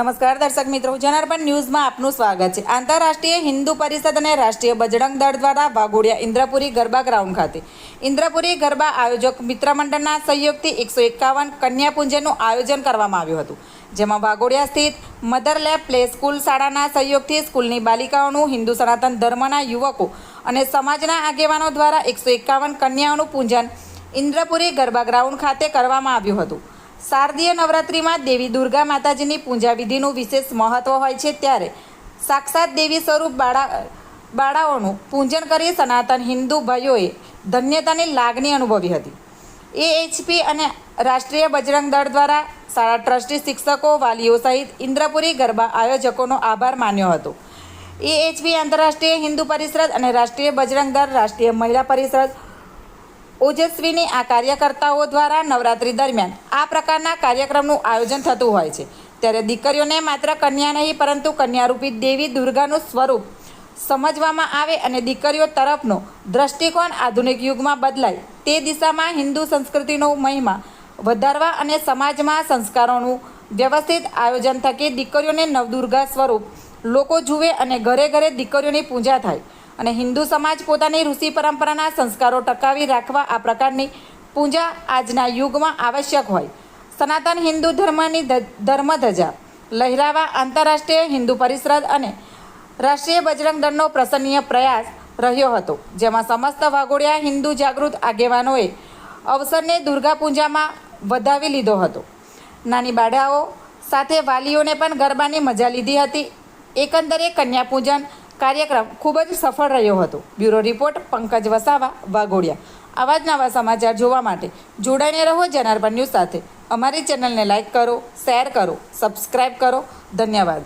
નમસ્કાર દર્શક મિત્રો, જનાર્પણ ન્યૂઝમાં આપનું સ્વાગત છે. આંતરરાષ્ટ્રીય હિન્દુ પરિષદ અને રાષ્ટ્રીય બજરંગ દળ દ્વારા વાઘોડિયા ઇન્દ્રપુરી ગરબા ગ્રાઉન્ડ ખાતે. ઇન્દ્રપુરી ગરબા આયોજક મિત્ર મંડળના સહયોગથી એકસો એકાવન કન્યાપૂંજનનું આયોજન કરવામાં આવ્યું હતું. જેમાં વાઘોડિયા સ્થિત મધર લેબ પ્લે સ્કૂલ શાળાના સહયોગથી સ્કૂલની બાલિકાઓનું હિન્દુ સનાતન ધર્મના યુવકો અને સમાજના આગેવાનો દ્વારા એકસો એકાવન કન્યાઓનું પૂજન ઇન્દ્રપુરી ગરબા ગ્રાઉન્ડ ખાતે કરવામાં આવ્યું હતું. શારદીય નવરાત્રિમાં દેવી દુર્ગા માતાજીની પૂજા વિધિનું વિશેષ મહત્વ હોય છે ત્યારે સાક્ષાત દેવી સ્વરૂપ બાળા, બાળાઓનું પૂજન કરી સનાતન હિન્દુ ભાઈઓએ ધન્યતાની લાગણી અનુભવી હતી. એએચપી અને રાષ્ટ્રીય બજરંગ દળ દ્વારા શાળા ટ્રસ્ટી શિક્ષકો, વાલીઓ સહિત ઇન્દ્રપુરી ગરબા આયોજકોનો આભાર માન્યો હતો. એએચપી આંતરરાષ્ટ્રીય હિન્દુ પરિષદ અને રાષ્ટ્રીય બજરંગ દળ રાષ્ટ્રીય મહિલા પરિષદ ઓજસ્વીની આ કાર્યકર્તાઓ દ્વારા નવરાત્રી દરમિયાન આ પ્રકારના કાર્યક્રમનું આયોજન થતું હોય છે. ત્યારે દીકરીઓને માત્ર કન્યા નહીં, પરંતુ કન્યારૂપી દેવી દુર્ગાનું સ્વરૂપ સમજવામાં આવે અને દીકરીઓ તરફનો દ્રષ્ટિકોણ આધુનિક યુગમાં બદલાય તે દિશામાં હિન્દુ સંસ્કૃતિનો મહિમા વધારવા અને સમાજમાં સંસ્કારોનું વ્યવસ્થિત આયોજન થકી દીકરીઓને નવદુર્ગા સ્વરૂપ લોકો જુએ અને ઘરે ઘરે દીકરીઓની પૂજા થાય. અને હિન્દુ સમાજ પોતાની ઋષિ પરંપરાના સંસ્કારો ટકાવી રાખવા આ પ્રકારની પૂજા આજના યુગમાં આવશ્યક હોય. સનાતન હિન્દુ ધર્મની ધર્મધજા, લહેરાવા આંતરરાષ્ટ્રીય હિન્દુ પરિષદ અને રાષ્ટ્રીય બજરંગ દળનો પ્રસન્નીય પ્રયાસ રહ્યો હતો, જેમાં સમસ્ત વાઘોડિયા હિન્દુ જાગૃત આગેવાનોએ અવસરને દુર્ગા પૂજામાં વધાવી લીધો હતો. નાની બાળાઓ સાથે વાલીઓને પણ ગરબાની મજા લીધી હતી. એકંદરે કન્યા પૂજન કાર્યક્રમ ખૂબ જ સફળ રહ્યો હતો. Bureau report, Pankaj Vasava, Waghodia. આવા જ નવા સમાચાર જોવા માટે જોડાઈને રહો જનાર્પણ ન્યૂઝ સાથે. અમારી ચેનલને લાઇક કરો, શેર કરો સબસ્ક્રાઈબ કરો. ધન્યવાદ.